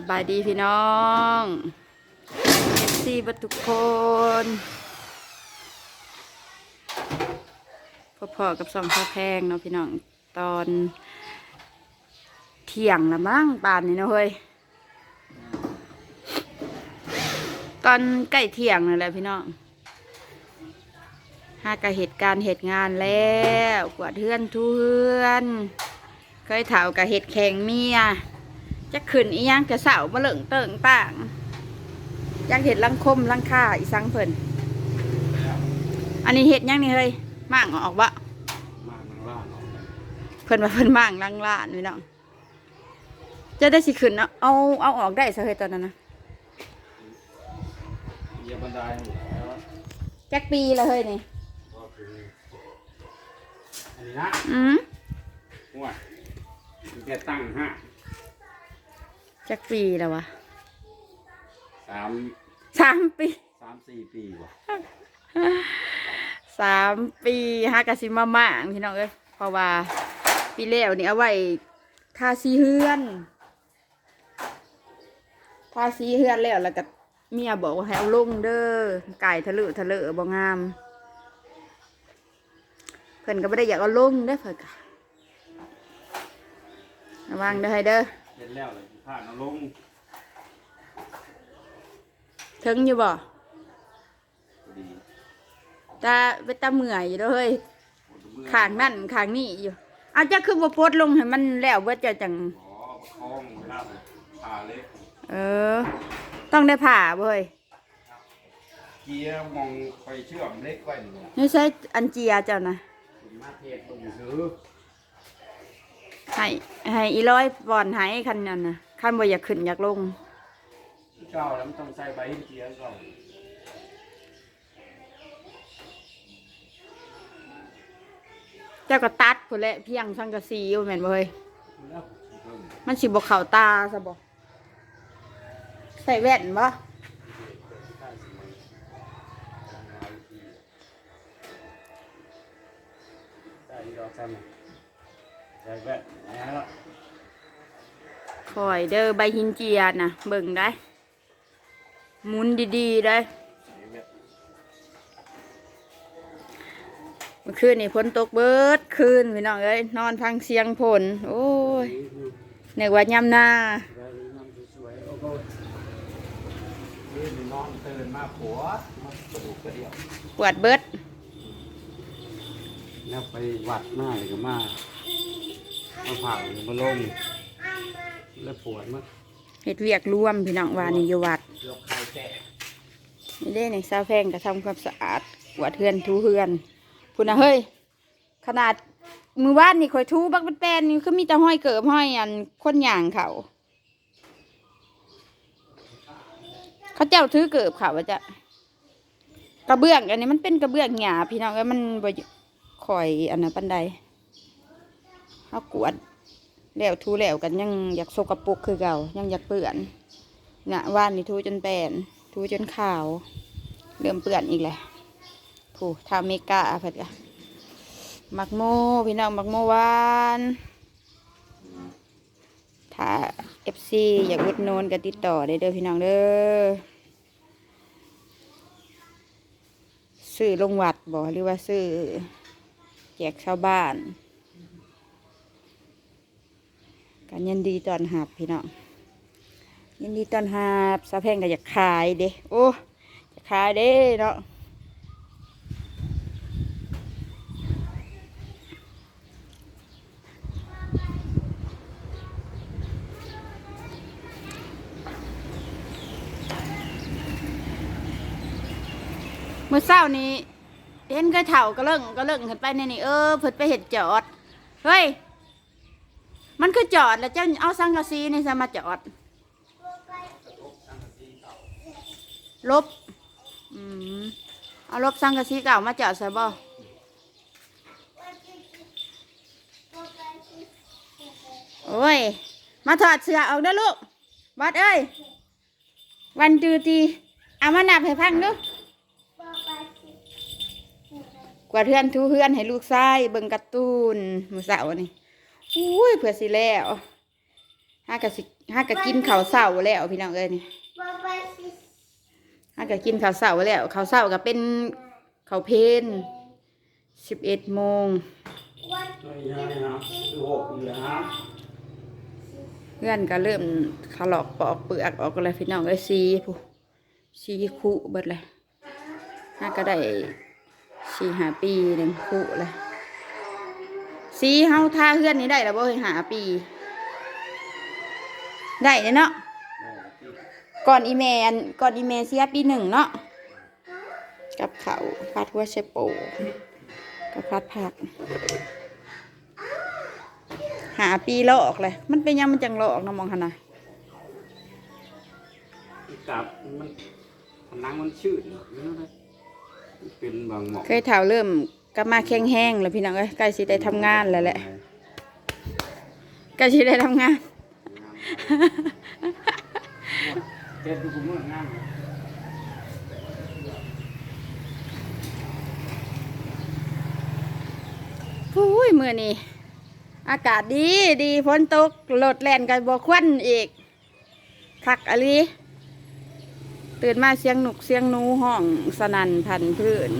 สบายดีพี่น้องเอฟซีบัทุกคนพอๆกับสองข้าวแพงเนาะพี่น้องตอน เที่ยงละมั้งป่านนี้เนาะเฮ้ยตอนใกล้เที่ยงนั่นแหละพี่น้องหากเหตุการณ์เหตุงานแล้วกวาดเทือนทุเฮือน เคยเถากับเห็ดแข็งเมีย จะขึ้นอีหยังจะเสามาเหลิงเติงต่างอยังเห็ดลังคมลังค่าอีสังเพิ่นอันนี้เห็ดหยังนี่เฮ้ยมั่างออกบะมาทางล่างออกไปเพิ่นว่าเพิ่นมั่างลังลานนี่น้องจะได้สิขึ้นเอาเอาเอาออกได้ซะเฮ้ยตอนนั้นนะเหยียบบันไดอยู่แล้วจักปีละเฮ้ยนี่ก็คืออันนี้นะอืมหัวมันจะตั้งห้า จักปีแล้ววะสามสามปีสามสี่ปีว่ะสามปีฮากะสิมาม่างพี่น้องเอ้ยเพราะว่า ปีแล้วนี่เอาไว้ทาสีเฮือนทาสีเฮือนแล้วแล้วก็เมียบอกว่าให้เอาลงเด้อไก่ทะเลอะทะเลอะบ่งาม เพิ่นก็ไม่ได้อยากเอาลงเด้อเพิ่นก็ระวังเด้อให้เด้อเสร็จแล้วเลย ผ่านเอาลงถึงอยู่บ่พอดีตาไปตาเมื่อยอยู่เด้อเฮ้ยหมดเมื่อขางนั่นขางนี่อยู่เอาจะคือบ่โพดลงให้มันแล้วเบิดจะจังขอประคองเวลาผ่าเล็ก เออ ต้องได้ผ่าบ่เฮ้ยเกียร์มองไฟเชื่อมเล็กไว้หนึ่งนี่ใช่อันเจียเจ้านะคุณมาเทศตรงซื้อให้ให้อีร้อยบอนให้คันนั้นนะ คันบ่อยากขึ้นอยากลงเก่าแล้วมันต้องใส่ใบเกียร์ก่อนเจ้าก็ตัดพุ่นแหละเพียงสังกะสีอยู่แม่นบ่เฮ้ยแล้วเพิ่มมันสิบ่เข้าตาซะบ่ใส่แว่นบ่ได้สิมันทำงานที่ได้ที่ดอกซ้ำน่ะใส่แว่นแล้วค อยเด้อใบหินเจียนะเบิ่งได้หมุนดีๆได้เมื่อคืนนี่ฝนตกเบิดคืนพี่น้องเอ้ยนอนฟังเสียงฝนโอ้ยนึกว่ายามหน้าได้น้ำสวยๆโอ้โหน้าปวดมากระดูกกระเบิดแล้วไปวัดมาเลยก็มามาผ่าเลยมาลง แล้วปวดมากเฮ็ดเวียกร่วมพี่น้องว่านี่อยู่วัดยกไข่แตกนี่เด้นี่ซาวแพงก็ทำความสะอาดกวาดเฮือนทูเฮือนพุ่นนะเฮ้ย ขนาดมือบ้านนี่คอยทูบักเป็นแปลนนี่คือมีแต่ห้อยเกิบห้อยอันคนหย่างเขาเขาเจ้าถือเกิบเขาว่าจะกระเบื้องอันนี้มันเป็นกระเบื้องหยาพี่น้องเอ้ยมันบ่คอยอันนั้นปันใดเขากวาด แล้วทูแล้วกันยังอยากโซกระปุกคือเก่ายังอยากเปื่อนนะว่านนี่ทูจนแปนทูจนขาว เริ่มเปื่อนอีกแหละผู้ทาเมกาเพิ่นกะมักโมพี่น้องมักโมวานถ้าเอฟซีอยากอุดหนูนก็ติดต่อได้เด้อพี่น้องเด้อซื้อลงวัดบ่หรือว่าซื้อแจกชาวบ้าน กันยินดีตอนหับพี่น้องยินดีตอนหับสาวแพงก็อยากขายเด้โอ้จะขายเด้เนาะเมื่อเช้านี้เห็นก็เถ่าก็เลิ่งก็เลิ่งขึ้นไปในนี่เออเพิ่นไปเห็ดจอดเฮ้ย มันคือจอดแล้วเจ้าเอาสังกะสีนี่ซะมาจอด ลบ อืมเอาลบสังกะสีเก่ามาจอดใส่บ่โอ้ย มาถอดเสื้อออกเด้อลูกวัดเอ้ย วันจือตีเอามานับให้พังดูกว่าเทือนทูเฮือนให้ลูกชายเบิ่งการ์ตูนมือเสาร์นี่ อุ้ยเผื่อสิแล้วห้ากะสิห้ากะกินข้าวเช้าแล้วพี่น้องเอ้ยนี่ห้ากะกินข้าวเช้าแล้วข้าวเช้าก็เป็นข้าวเพลนสิบเอ็ดโมงไม่ใช่ครับคือหกอยู่แล้วครับเพื่อนก็เริ่มขลอกปอกเปลือกออกกันเลยพี่น้องเอ้ยซีผู้ซีคู่เบิดเลยห้าก็ได้สี่หาปีหนึ่งคู่เลย ซีเฮาท่าเพื่อนนี้ได้แล้วบ่เฮ้ยหาปี ได้เลยเนาะก่อนอีเมนก่อนอีเมเสียปีหนึ่งเนาะกับเขาวพัดหัวเชโปกับพัดผัก หาปีลอกเลย มันเป็นยังมันจังลอกนะมองหันนะกับมันผนังมันชืดเนาะไม่รู้เลยมันเป็นบางหมอกเคยเท่าเริ่ม กลับมาแข็งแห้งแล้วพี่น้องเอ้ยใกล้สิได้ทำงานแล้วแหละใกล้สิได้ทำงาน เจ็ดกูมืองามเลยอุ้ยมื่อนี้อากาศดีดีฝนตกรถแล่นกันบ่ควันอีกคักอะลีตื่นมาเสียงหนุกเสียงนูห้องสนั่นพันพื้น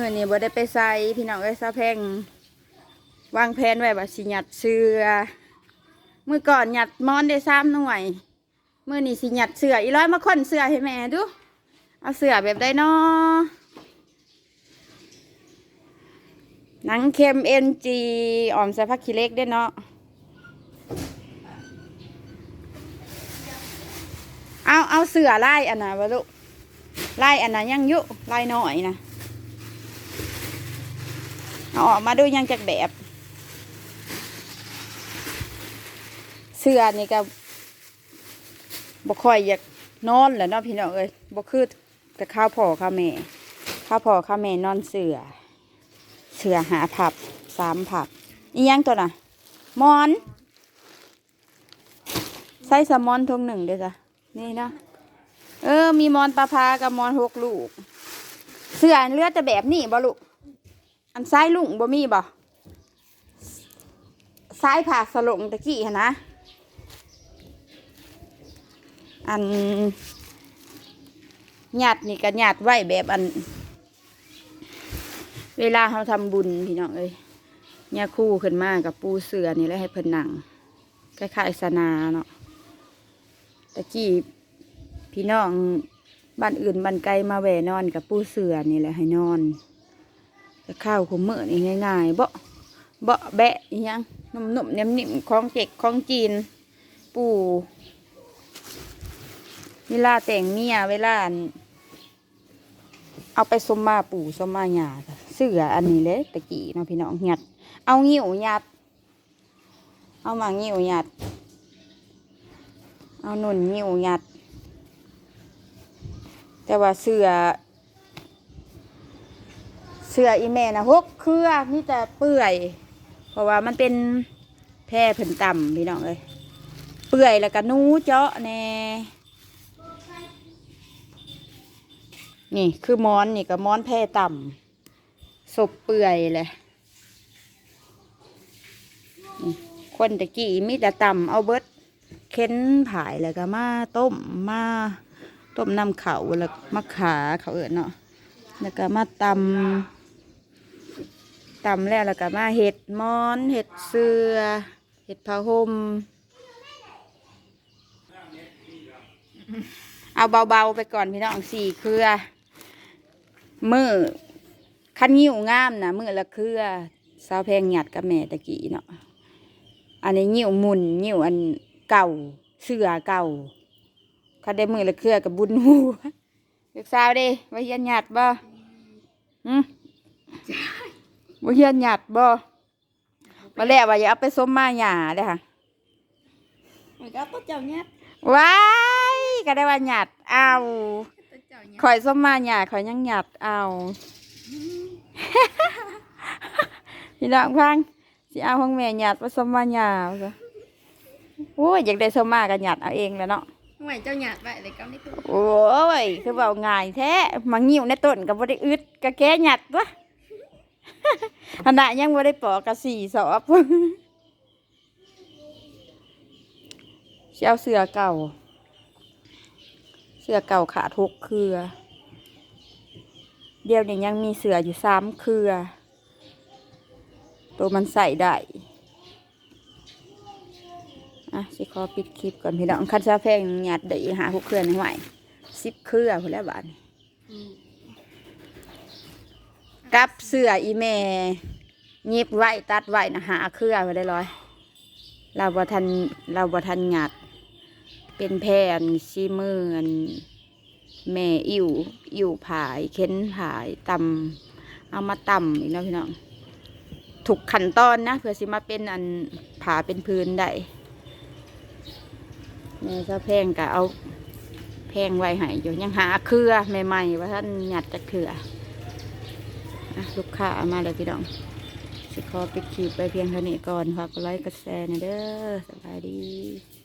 มื่อนี้บ่ได้ไปใส่พี่น้องเอ้ยซาแพงวางแผนไว้ว่าสิหยัดเสื้อเมื่อก่อนหยัดมอนได้สามหน่วยมื่อนี้สิหยัดเสืออีร้อยมาค้นเสือให้แม่ดูเอาเสือแบบได้นอหนังเค็มเอ็นจีออมใส่ผักขี้เล็กได้เนาะเอาเอาเสือไล่อันน่ะวะลูกไล่อันน่ะยังยุไล่น้อยนะ เอาออกมาดูยังจากแบบ เสื้อนี่ก็บ่ค่อยอยากนอนแหละเนาะพี่น้องเอ้ยบ่คือแต่ข้าวพ่อข้าวแม่ข้าวพ่อข้าวแม่นอนเสือเสือหาผับสามผับอียังตัวน่ะมอนใส่สมอนทงหนึ่งเด้อจ้ะนี่เนาะเออ มีมอนปลาพากับมอนหกลูก เสือเลือดจะแบบนี้บ่ลูก อันซ้ายลุงบ่มีบ่ซ้ายผาสลงตะกี้หั่นนะ อันหยาดนี่ก็หยาดไหวแบบอัน เวลาเขาทำบุญพี่น้องเอ้ยเนี่ยคู่ขึ้นมากับปูเสือนี่แหละให้เพิ่นนั่งคล้ายๆสนาเนาะตะกี้พี่น้องบ้านอื่นบ้านไกลมาแหวนอนกับปูเสือนี่แหละให้นอน แต่ข้าวขมเมื่อนี่ง่ายๆเบาเบาแบะยังนุ่มๆเนิ่มๆของเจ็กของจีน ปูเวลาแต่งเมียเวลา เอาไปสมมาปู่สมมาหยาเสื้ออันนี้เลยตะกี้เนาะพี่น้องหยัด เอางิ้วหยัด เอามางิ้วหยัด เอาหนุนงิ้วหยัด แต่ว่าเสื้อ เสื้ออีแม่นะหกเครือนี่แต่เปื่อย เพราะว่ามันเป็นแพร่ผึ่นต่ำพี่น้องเลยเปื่อยแล้วก็นูเจาะแน่นี่คือมอนนี่ก็มอนแพร่ต่ำศพเปื่อยเลยคนตะกี้มีแต่ต่ำเอาเบิดเค้นผายแล้วก็มาต้มมาต้มน้ำเขาแล้วมาขาเขาเอิญเนาะแล้วก็มาตำ ตำแล้วแล้วก็มาเห็ดมอนเห็ดเสือเห็ดผ้าห่มเอาเบาๆไปก่อนพี่น้องสี่เครือมือคันงิ้วงามนะมือละเครือสาวแพงหยัดกับแม่ตะกี้เนาะอันนี้งิ้วมุนงิ้วอันเก่าเสือเก่าคันได้มือละเครือกับบุญหูลูกสาวเด้ว่าเฮียนหยัดบ่หืม ว่าเฮียนหยัดบ่มาแล้วว่าอย่าเอาไปส้มมาหยาเด้อค่ะมันก็ต้องเจ้าเนี่ยว้ายก็ได้ว่าหยัดเอาต้องเจ้าเนี่ยข่อยส้มมาหยาข่อยยังหยัดเอาพี่น้องพังสิเอาของแม่หยัดผสมมาหยาซะโอ้ยอยากได้ส้มมาก็หยัดเอาเองแหล้วเนาะห่วยเจ้าหยาดไว้เลยก็ไม่ถูกโอ้ยคือเบาง่ายแท้มางิ้วในต้นก็บ่ได้อึดก็แก้หยัดว ขณะยังบ่ได้ปอกกะสี่สอบสิเอาเสือเก่า เสือเก่าขาดหกเครือ เดี๋ยวนี้ยังมีเสืออยู่สามเครือ ตัวมันใส่ได้อะสิขอปิดคลิปก่อนพี่น้องคันซาแพงหยัดได้หาหกเครือในไหวสิบเครือพอแล้วบาดนี้ กับเสื้ออีแม่ยิบไว้ตัดไว้นะหาเครือไปได้ร้อย เราบ่ทันเราบ่ทันหยัด เป็นแผ่นซีมืออันแม่อิ่วอิ่วผายเค้นผายตำเอามาตำอีกแล้วพี่น้องถูกขั้นตอนนะเพื่อสิมาเป็นอันผาเป็นพื้นได้แม่ซะแพงก็เอาแพงไว้ให้อยู่ยังหาเครือใหม่ๆว่าท่านหยัดจะเครือ ลูกค้ามาเลยพี่น้องสิขอปิดคลิปไปเพียงเท่านี้ก่อนฝากกดไลค์กดแชร์นะเด้อสบายดี